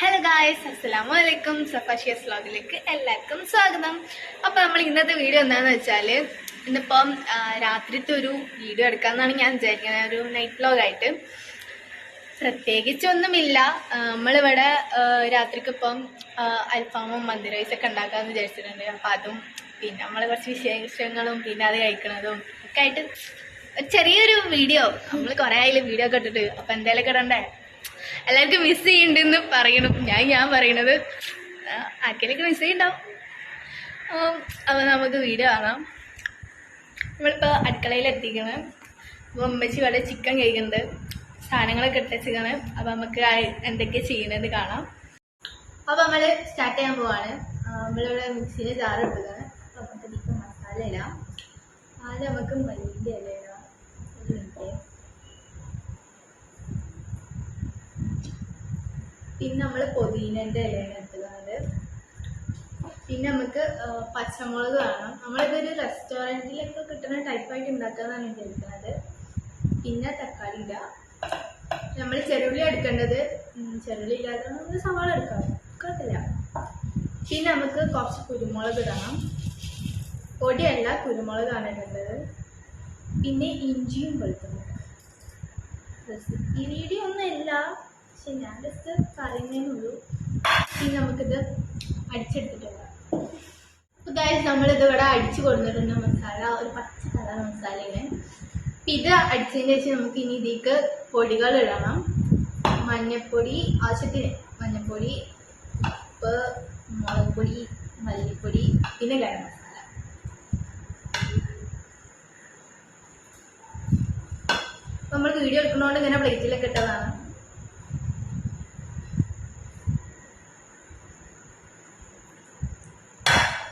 Hello guys അസ്സലാമു അലൈക്കും സഫാഷിയസ് വ്ലോഗിലേക്ക് എല്ലാവർക്കും സ്വാഗതം. അപ്പോൾ നമ്മൾ ഇന്നത്തെ വീഡിയോ എന്താണെന്ന് വെച്ചാൽ ഇന്നിപ്പം രാത്രിത്തെ ഒരു വീഡിയോ എടുക്കാമെന്നാണ് ഞാൻ വിചാരിക്കുന്നത്. ഒരു നൈറ്റ് വ്ലോഗായിട്ട് പ്രത്യേകിച്ചൊന്നുമില്ല. നമ്മളിവിടെ രാത്രിക്കിപ്പം അൽഫാമും മന്തി ഒക്കെ ഉണ്ടാക്കാമെന്ന് വിചാരിച്ചിട്ടുണ്ട്. അപ്പോൾ അതും പിന്നെ നമ്മൾ കുറച്ച് വിശേഷങ്ങളും പിന്നെ അത് കഴിക്കണതും ഒക്കെ ആയിട്ട്. ചെറിയൊരു വീഡിയോ നമ്മൾ കുറേ ആയാലും വീഡിയോ ഒക്കെ ഇട്ടിട്ട്. അപ്പം എന്തായാലും ഇടണ്ടേ? എല്ലാവർക്കും മിസ് ചെയ്യുന്നുണ്ടെന്ന് പറയണം. ഞാൻ ഞാൻ പറയണത് ആ, മിസ് ചെയ്യുന്നുണ്ടാവും അപ്പോൾ നമുക്ക് വീഡിയോ കാണാം. നമ്മളിപ്പോൾ അടുക്കളയിൽ എത്തിക്കണം അപ്പോൾ അമ്മച്ചി ഇവിടെ ചിക്കൻ കഴിക്കുന്നുണ്ട്. സാധനങ്ങളൊക്കെ ഇട്ടിച്ചിരിക്കണം. അപ്പോൾ നമുക്ക് എന്തൊക്കെ ചെയ്യണത് കാണാം. അപ്പോൾ നമ്മൾ സ്റ്റാർട്ട് ചെയ്യാൻ പോവാണ്. നമ്മളിവിടെ മിക്സിയിൽ ചാറ് ഇട്ടതാണ് അപ്പോൾ നമുക്ക് മസാല ഇടാം. ആദ്യം നമുക്ക് മല്ലിന്റെ ഇല ഇടാം ഒരു മിനിറ്റ് പിന്നെ നമ്മൾ പൊതീനന്റെ ഇലയാണ് എടുത്തത് പിന്നെ നമുക്ക് പച്ചമുളക് വേണം. നമ്മളിതൊരു റെസ്റ്റോറന്റിലൊക്കെ കിട്ടുന്ന ടൈപ്പായിട്ട് ഉണ്ടാക്കാന്നാണ് വിചാരിക്കുന്നത് പിന്നെ തക്കാളി ഇല്ല നമ്മൾ ചെറുള്ളി എടുക്കേണ്ടത് ചെറുള്ളി ഇല്ലാതെ നമുക്ക് സവാള എടുക്കാം. കുഴപ്പമില്ല. പിന്നെ നമുക്ക് കുറച്ച് കുരുമുളക് ഇടണം. പൊടിയല്ല കുരുമുളകാണ് ഇടേണ്ടത്. പിന്നെ ഇഞ്ചിയും വെളുത്തുള്ളി റെസിപ്പി വീഡിയോ ഒന്നുമില്ല പക്ഷെ ഞാൻ ജസ്റ്റ് പറയുന്നതിനുള്ളൂ. ഇനി നമുക്കിത് അടിച്ചെടുത്തിട്ടുണ്ട്. അപ്പോൾ നമ്മളിത് ഇവിടെ അടിച്ചു കൊണ്ടുവരുന്ന മസാല ഒരു പച്ച കളർ മസാലയാണ്. അപ്പം ഇത് അടിച്ചതിന് ശേഷം നമുക്ക് ഇനി ഇതിലേക്ക് പൊടികൾ ഇടണം. മഞ്ഞപ്പൊടി ആവശ്യത്തിന് മഞ്ഞപ്പൊടി ഉപ്പ് മുളക് പൊടി മല്ലിപ്പൊടി പിന്നെ ഗരം മസാല. നമ്മൾ വീഡിയോ എടുക്കുന്നതുകൊണ്ട് ഇങ്ങനെ പ്ലേറ്റിലൊക്കെ ഇട്ടതാണ്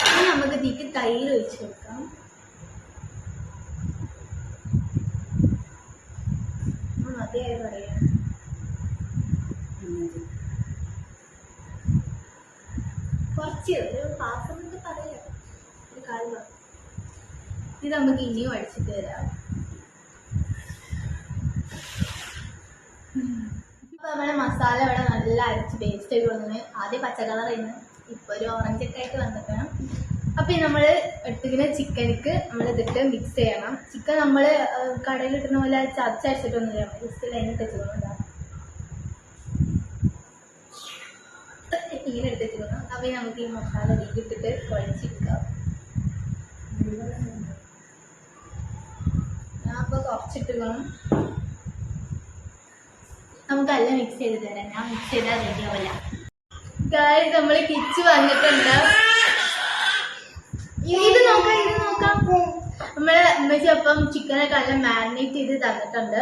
ഇനി നമുക്ക് ഇതിക്ക് ഒഴിച്ച് കൊടുക്കാം പറയാം. കുറച്ച് ഒരു പാത്രം പറയാം. ഒരു കാര്യം ഇത് നമുക്ക് ഇനിയും അടിച്ചിട്ട് വരാം. അപ്പൊ നമ്മുടെ മസാല ഇവിടെ നല്ല അരച്ച് പേസ്റ്റ് ആയിട്ട് വന്നത് ആദ്യം പച്ചക്കളർ കളറായിരുന്നു ഇപ്പൊ ഒരു ഓറഞ്ച് ഒക്കെ ആയിട്ട് വന്നിട്ടാണ് അപ്പൊ നമ്മൾ എടുത്തിരിക്കുന്ന ചിക്കനിക്ക് നമ്മൾ ഇതിട്ട് മിക്സ് ചെയ്യണം. ചിക്കൻ നമ്മൾ കടയിൽ കിട്ടുന്ന പോലെ ചതച്ചരച്ചിട്ടൊന്നുമില്ല. ജസ്റ്റ് ലൈനിട്ട് വെച്ചിട്ടുണ്ട് ഇങ്ങനെ എടുത്തിരിക്കുന്നു. അപ്പൊ നമുക്ക് ഈ മസാല ഇതിട്ടിട്ട് കുഴച്ചെടുക്കാം ഞാൻ അപ്പോൾ കുറച്ചിട്ടുകളും നമുക്കെല്ലാം മിക്സ് ചെയ്ത് തരാം. ഞാൻ മിക്സ് ചെയ്താൽ റെഡി ആവില്ല ഗായ് നമ്മൾ കിച്ച് വന്നിട്ടുണ്ട്. ഇത് നോക്കാം ഇത് നോക്കാം. നമ്മൾ ഉമ്മച്ചി അപ്പം ചിക്കനൊക്കെ നല്ല മാരിനേറ്റ് ചെയ്ത് തന്നിട്ടുണ്ട്.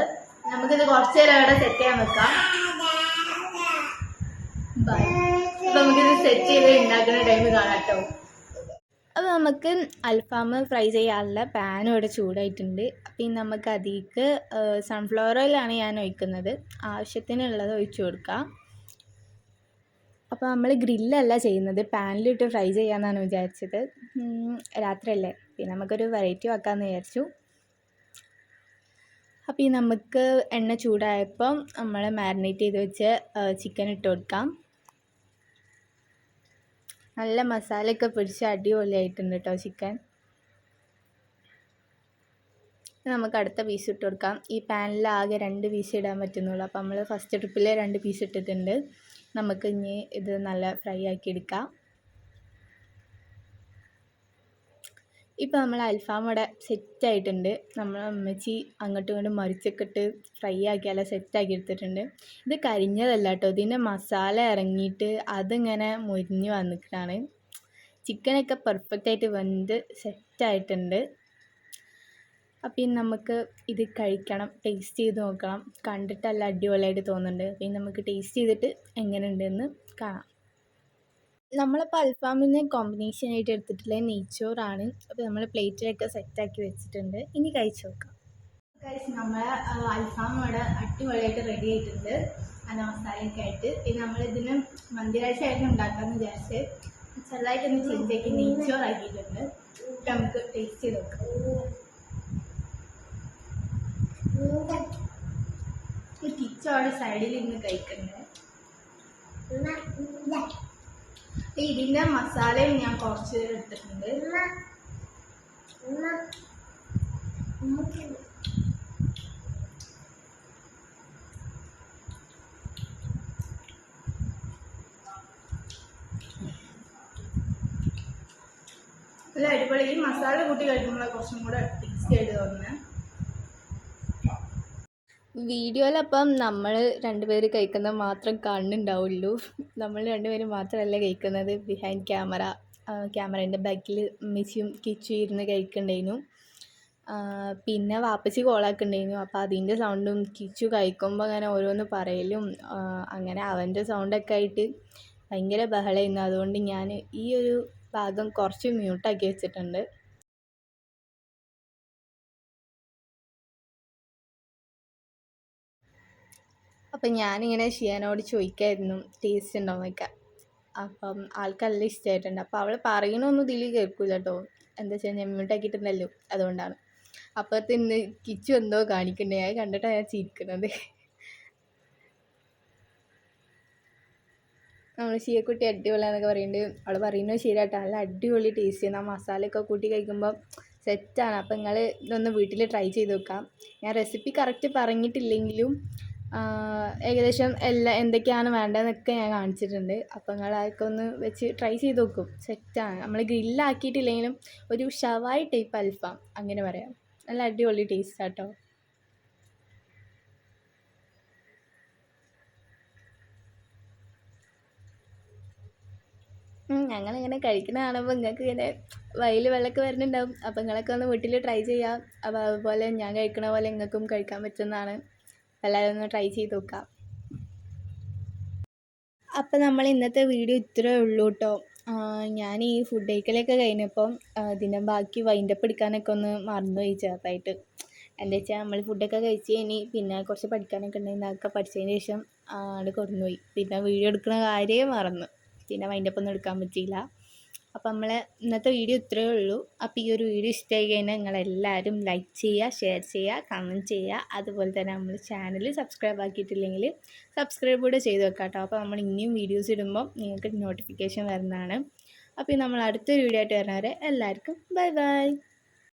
നമുക്കിത് കുറച്ചു നേരം അവിടെ സെറ്റ് ചെയ്യാൻ വെക്കാം. ബൈ നമുക്കിത് സെറ്റ് ചെയ്ത് ഉണ്ടാക്കുന്ന ടൈം കാണാം കേട്ടോ അപ്പോൾ നമുക്ക് അൽഫാം ഫ്രൈ ചെയ്യാനുള്ള പാനും ഇവിടെ ചൂടായിട്ടുണ്ട്. അപ്പം നമുക്ക് അതിലേക്ക് സൺഫ്ലവർ ഓയിലാണ് ഞാൻ ഒഴിക്കുന്നത്. ആവശ്യത്തിനുള്ളത് ഒഴിച്ചു കൊടുക്കാം. അപ്പോൾ നമ്മൾ ഗ്രില്ലല്ല ചെയ്യുന്നത്. പാനിലിട്ട് ഫ്രൈ ചെയ്യാമെന്നാണ് വിചാരിച്ചത്. രാത്രിയല്ലേ. പിന്നെ നമുക്കൊരു വെറൈറ്റി വെക്കാമെന്ന് വിചാരിച്ചു. അപ്പോൾ ഈ നമുക്ക് എണ്ണ ചൂടായപ്പോൾ നമ്മൾ മാരിനേറ്റ് ചെയ്ത് വെച്ച് ചിക്കൻ ഇട്ട് കൊടുക്കാം. നല്ല മസാലയൊക്കെ പിടിച്ച് അടിപൊളിയായിട്ടുണ്ട് കേട്ടോ ചിക്കൻ നമുക്ക് അടുത്ത പീസ് ഇട്ട് കൊടുക്കാം. ഈ പാനിൽ ആകെ രണ്ട് പീസ് ഇടാൻ പറ്റുന്നുള്ളൂ. അപ്പോൾ നമ്മൾ ഫസ്റ്റ് ട്രിപ്പിൽ രണ്ട് പീസ് ഇട്ടിട്ടുണ്ട്. നമുക്ക് ഇനി ഇത് നല്ല ഫ്രൈ ആക്കി എടുക്കാം. ഇപ്പോൾ നമ്മൾ അൽഫാം ഇവിടെ സെറ്റ് ആയിട്ടുണ്ട്. നമ്മൾ അമ്മച്ചി അങ്ങോട്ടും ഇങ്ങോട്ടും മറിച്ചൊക്കെ ഇട്ട് ഫ്രൈ ആക്കി അല്ല സെറ്റാക്കി എടുത്തിട്ടുണ്ട്. ഇത് കരിഞ്ഞതല്ല കേട്ടോ. ഇതിന്റെ മസാല ഇറങ്ങിയിട്ട് അതിങ്ങനെ മുരിഞ്ഞ് വന്നിട്ടാണ്. ചിക്കനൊക്കെ പെർഫെക്റ്റായിട്ട് വെന്ത് സെറ്റായിട്ടുണ്ട് അപ്പം നമുക്ക് ഇത് കഴിക്കണം ടേസ്റ്റ് ചെയ്ത് നോക്കണം. കണ്ടിട്ടല്ല അടിപൊളിയായിട്ട് തോന്നുന്നുണ്ട്. അപ്പം നമുക്ക് ടേസ്റ്റ് ചെയ്തിട്ട് എങ്ങനെയുണ്ടെന്ന് കാണാം. നമ്മളിപ്പോൾ അൽഫാമിന് കോമ്പിനേഷൻ ആയിട്ട് എടുത്തിട്ടുള്ള നെയ്ച്ചോറാണ്. അപ്പോൾ നമ്മൾ പ്ലേറ്റിലൊക്കെ സെറ്റാക്കി വെച്ചിട്ടുണ്ട്. ഇനി കഴിച്ചു നോക്കാം. നമ്മളെ അൽഫാം ഇവിടെ അടിപൊളിയായിട്ട് റെഡി ആയിട്ടുണ്ട്. അത് മസാലയൊക്കെ ആയിട്ട്. പിന്നെ നമ്മളിതിന് മന്തിരാഴ്ചയായിട്ട് ഉണ്ടാക്കാമെന്ന് വിചാരിച്ച് ചെറുതായിട്ടൊന്ന് ചേഞ്ച് ആക്കി നെയ്ച്ചോറാക്കിയിട്ടുണ്ട്. നമുക്ക് ടേസ്റ്റ് ചെയ്ത് നോക്കാം. കിച്ചോടെ സൈഡിൽ ഇന്ന് കഴിക്കണ്ടേ? ഇതിന്റെ മസാലയും ഞാൻ കുറച്ച് എടുത്തിട്ടുണ്ട്. നല്ല അടിപൊളി. ഈ മസാല കൂട്ടി കഴിക്കുമ്പോൾ കുറച്ചും കൂടെ ടേസ്റ്റ് ആയിട്ട് തോന്നുന്നത് വീഡിയോയിലപ്പം നമ്മൾ രണ്ടുപേര് കഴിക്കുന്നത് മാത്രം കാണുന്നുണ്ടാവുള്ളൂ നമ്മൾ രണ്ടുപേരും മാത്രമല്ല കഴിക്കുന്നത്. ബിഹൈൻഡ് ക്യാമറ ക്യാമറേന്റെ ബാക്കിൽ മിച്ചിയും കിച്ചു ഇരുന്ന് കഴിക്കണ്ടായിരുന്നു പിന്നെ വാപ്പച്ചി കോളാക്കുണ്ടായിരുന്നു അപ്പോൾ അതിന്റെ സൗണ്ടും കിച്ചു കഴിക്കുമ്പോൾ അങ്ങനെ ഓരോന്ന് പറയലും. അങ്ങനെ അവന്റെ സൗണ്ടൊക്കെ ആയിട്ട് ഭയങ്കര ബഹളമായിരുന്നു അതുകൊണ്ട് ഞാൻ ഈ ഒരു ഭാഗം കുറച്ച് മ്യൂട്ടാക്കി വെച്ചിട്ടുണ്ട്. അപ്പം ഞാനിങ്ങനെ ഷിയാനോട് ചോദിക്കായിരുന്നു ടേസ്റ്റ് ഉണ്ടോ എന്നൊക്കെ അപ്പം ആൾക്ക് നല്ല ഇഷ്ടമായിട്ടുണ്ട് അപ്പോൾ അവൾ പറയണൊന്നും ഇതിൽ കേൾക്കില്ല കേട്ടോ എന്താ വെച്ചാൽ ഞാൻ മ്യൂട്ടാക്കിയിട്ടുണ്ടല്ലോ അതുകൊണ്ടാണ്. അപ്പുറത്ത് കിച്ചു എന്തോ കാണിക്കണ്ടേ. അത് കണ്ടിട്ടാണ് ഞാൻ ചിരിക്കുന്നത് നമ്മൾ ഷിയക്കുട്ടി അടിപൊളിയാന്നൊക്കെ പറയുന്നുണ്ട് അവൾ പറയുന്നത് ശരിയാട്ടോ. നല്ല അടിപൊളി ടേസ്റ്റ് ആ മസാലയൊക്കെ കൂട്ടി കഴിക്കുമ്പോൾ സെറ്റാണ് അപ്പോൾ നിങ്ങൾ ഇതൊന്ന് വീട്ടിൽ ട്രൈ ചെയ്ത് നോക്കാം. ഞാൻ റെസിപ്പി കറക്റ്റ് പറഞ്ഞിട്ടില്ലെങ്കിലും ഏകദേശം എല്ലാം എന്തൊക്കെയാണ് വേണ്ടതെന്നൊക്കെ ഞാൻ കാണിച്ചിട്ടുണ്ട്. അപ്പം നിങ്ങൾ അതൊക്കെ ഒന്ന് വെച്ച് ട്രൈ ചെയ്ത് നോക്കും. സെറ്റാണ് നമ്മൾ ഗ്രില്ലാക്കിയിട്ടില്ലെങ്കിലും ഒരു ഷവായി ടൈപ്പ് അൽഫാം അങ്ങനെ പറയാം. നല്ല അടിപൊളി ടേസ്റ്റ് ആട്ടോ. ഞങ്ങളിങ്ങനെ കഴിക്കുന്ന കാണുമ്പോൾ നിങ്ങൾക്ക് ഇങ്ങനെ വയലിൽ വെള്ളമൊക്കെ വരുന്നുണ്ടാവും അപ്പോൾ നിങ്ങളൊക്കെ ഒന്ന് വീട്ടിൽ ട്രൈ ചെയ്യാം. അപ്പോൾ അതുപോലെ ഞാൻ കഴിക്കണ പോലെ നിങ്ങൾക്കും കഴിക്കാൻ പറ്റുന്നതാണ്. എല്ലാവരും ഒന്ന് ട്രൈ ചെയ്ത് നോക്കാം. അപ്പോൾ നമ്മൾ ഇന്നത്തെ വീഡിയോ ഇത്രയേ ഉള്ളൂ കേട്ടോ ഞാൻ ഈ ഫുഡ് കഴിക്കലൊക്കെ കഴിഞ്ഞപ്പം ഇതിന്റെ ബാക്കി വൈൻഡപ്പ് എടുക്കാനൊക്കെ ഒന്ന് മറന്നുപോയി ചെറുതായിട്ട്. എന്താ വെച്ചാൽ നമ്മൾ ഫുഡൊക്കെ കഴിച്ച് കഴിഞ്ഞ് പിന്നെ കുറച്ച് പഠിക്കാനൊക്കെ ഉണ്ടായിരുന്നു അതൊക്കെ പഠിച്ചതിന് ശേഷം ആട് കൊണ്ടുപോയി പിന്നെ വീഡിയോ എടുക്കുന്ന കാര്യമേ മറന്നു. പിന്നെ വൈൻഡപ്പ് ഒന്നും എടുക്കാൻ പറ്റിയില്ല. അപ്പോൾ നമ്മളെ ഇന്നത്തെ വീഡിയോ ഇത്രയേ ഉള്ളൂ. അപ്പോൾ ഈ ഒരു വീഡിയോ ഇഷ്ടമായി കഴിഞ്ഞാൽ നിങ്ങളെല്ലാവരും ലൈക്ക് ചെയ്യുക ഷെയർ ചെയ്യുക കമന്റ് ചെയ്യുക. അതുപോലെ തന്നെ നമ്മൾ ചാനൽ സബ്സ്ക്രൈബ് ആക്കിയിട്ടില്ലെങ്കിൽ സബ്സ്ക്രൈബ് കൂടെ ചെയ്ത് വെക്കാം കേട്ടോ അപ്പോൾ നമ്മൾ ഇനിയും വീഡിയോസ് ഇടുമ്പോൾ നിങ്ങൾക്ക് നോട്ടിഫിക്കേഷൻ വരുന്നതാണ്. അപ്പോൾ നമ്മൾ അടുത്തൊരു വീഡിയോ ആയിട്ട് വരുന്നവരെ എല്ലാവർക്കും ബൈ ബൈ